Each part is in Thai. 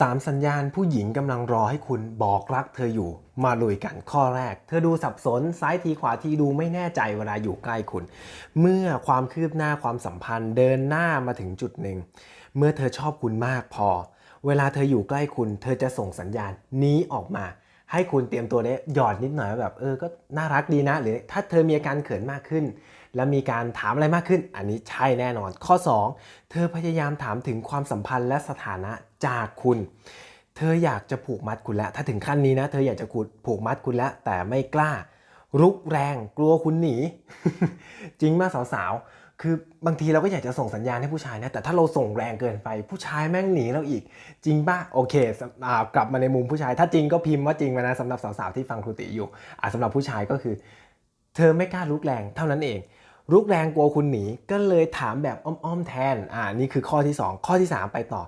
สามสัญญาณผู้หญิงกำลังรอให้คุณบอกรักเธออยู่ มาลุยกันข้อแรก เธอดูสับสนซ้ายทีขวาทีดูไม่แน่ใจเวลาอยู่ใกล้คุณ เมื่อความคืบหน้าความสัมพันธ์เดินหน้ามาถึงจุดหนึ่ง เมื่อเธอชอบคุณมากพอ เวลาเธออยู่ใกล้คุณ เธอจะส่งสัญญาณนี้ออกมา ให้คุณเตรียมตัวได้หยอดนิดหน่อยว่าแบบเออก็น่ารักดีนะ หรือถ้าเธอมีอาการเขินมากขึ้น และมีการถามอะไรมากขึ้น อันนี้ใช่แน่นอน ข้อ 2 เธอพยายามถามถึงความสัมพันธ์และสถานะจากคุณ เธออยากจะผูกมัดคุณแล้ว ถ้าถึงขั้นนี้นะ เธออยากจะผูกมัดคุณแล้วแต่ไม่กล้า รุกแรง กลัวคุณหนี จริงมากสาวๆ คือบางทีเราก็อยากจะส่งสัญญาณให้ผู้ชายนะ แต่ถ้าเราส่งแรงเกินไป ผู้ชายแม่งหนีเราอีก จริงป่ะ โอเคอกลับมาในมุมผู้ชาย ถ้าจริงก็พิมพ์ว่าจริงมานะสำหรับสาวๆที่ฟังครูติอยู่อ่าสำหรับผู้ชายก็คือ เธอไม่กล้าลุกแรงเท่านั้นเองลุกแรงกลัวคุณหนีก็เลยถามแบบอ้อมๆแทนอ่านี่คือข้อที่ 2 ข้อที่ 3 ไปต่อ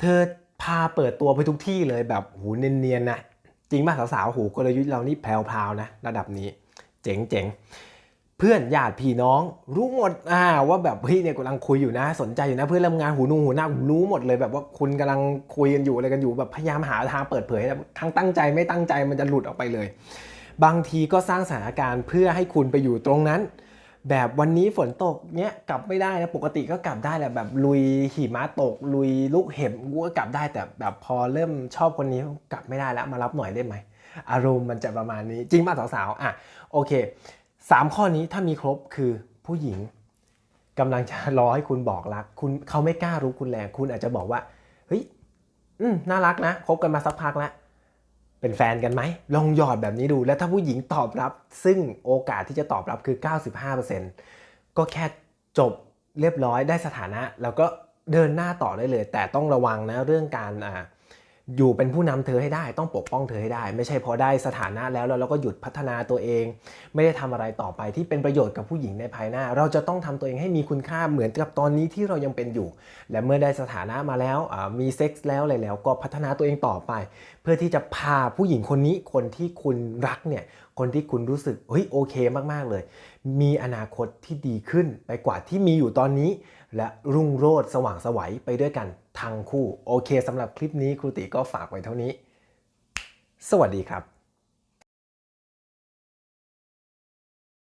เธอพาเปิดตัวไปทุกที่เลยแบบหูเนียนๆนะจริงป่ะสาวๆหูกลยุทธ์เรานี่แพรวๆนะระดับนี้ เจ๋งๆ เพื่อนญาติพี่น้องรู้หมดอ่าว่าแบบเฮ้ยเนี่ยกำลังคุยอยู่นะ สนใจอยู่นะ เพื่อนร่วมงานหูนูหูหน้ารู้หมดเลย แบบว่าคุณกำลังคุยกันอยู่อะไรกันอยู่แบบพยายามหาทางเปิดเผยทั้งตั้งใจไม่ตั้งใจมันจะหลุดออกไปเลย บางทีก็สร้างสถานการณ์เพื่อให้คุณไปอยู่ตรงนั้น แบบวันนี้ฝนตกเนี้ยกลับไม่ได้นะปกติก็กลับได้แหละแบบลุยหิมะตก ลุยลูกเห็บกูก็กลับได้แต่แบบพอเริ่มชอบคนนี้กลับไม่ได้แล้วมารับหน่อยได้ไหมอารมณ์มันจะประมาณนี้จริงป่ะสาวๆอะโอเค สามข้อนี้ถ้ามีครบคือผู้หญิงกำลังจะรอให้คุณบอกรัก คุณเขาไม่กล้ารู้คุณแรงคุณอาจจะบอกว่าเฮ้ยอืมน่ารักนะคบกันมาสักพักแล้วเป็นแฟนกันไหมลองหยอดแบบนี้ดู แล้วถ้าผู้หญิงตอบรับ ซึ่งโอกาสที่จะตอบรับคือ 95%ก็แค่จบเรียบร้อยได้สถานะ แล้วก็เดินหน้าต่อได้เลย แต่ต้องระวังนะเรื่องการอ่า อยู่เป็นผู้นำเธอให้ได้ต้องปกป้องเธอให้ได้ ไม่ใช่พอได้สถานะแล้วแล้วเราก็หยุดพัฒนาตัวเอง ไม่ได้ทำอะไรต่อไปที่เป็นประโยชน์กับผู้หญิงในภายหน้า เราจะต้องทำตัวเองให้มีคุณค่าเหมือนกับตอนนี้ที่เรายังเป็นอยู่ และเมื่อได้สถานะมาแล้วมีเซ็กส์แล้วอะไรแล้วก็พัฒนาตัวเองต่อไป เพื่อที่จะพาผู้หญิงคนนี้คนที่คุณรักเนี่ยคนที่คุณรู้สึกเฮ้ยโอเคมากๆเลยมีอนาคตที่ดีขึ้นไปกว่าที่มีอยู่ตอนนี้ และรุ่งโรจน์สว่างไสวัยไปด้วยกันทั้งคู่ โอเคสำหรับคลิปนี้ครูติก็ฝากไว้เท่านี้ สวัสดีครับ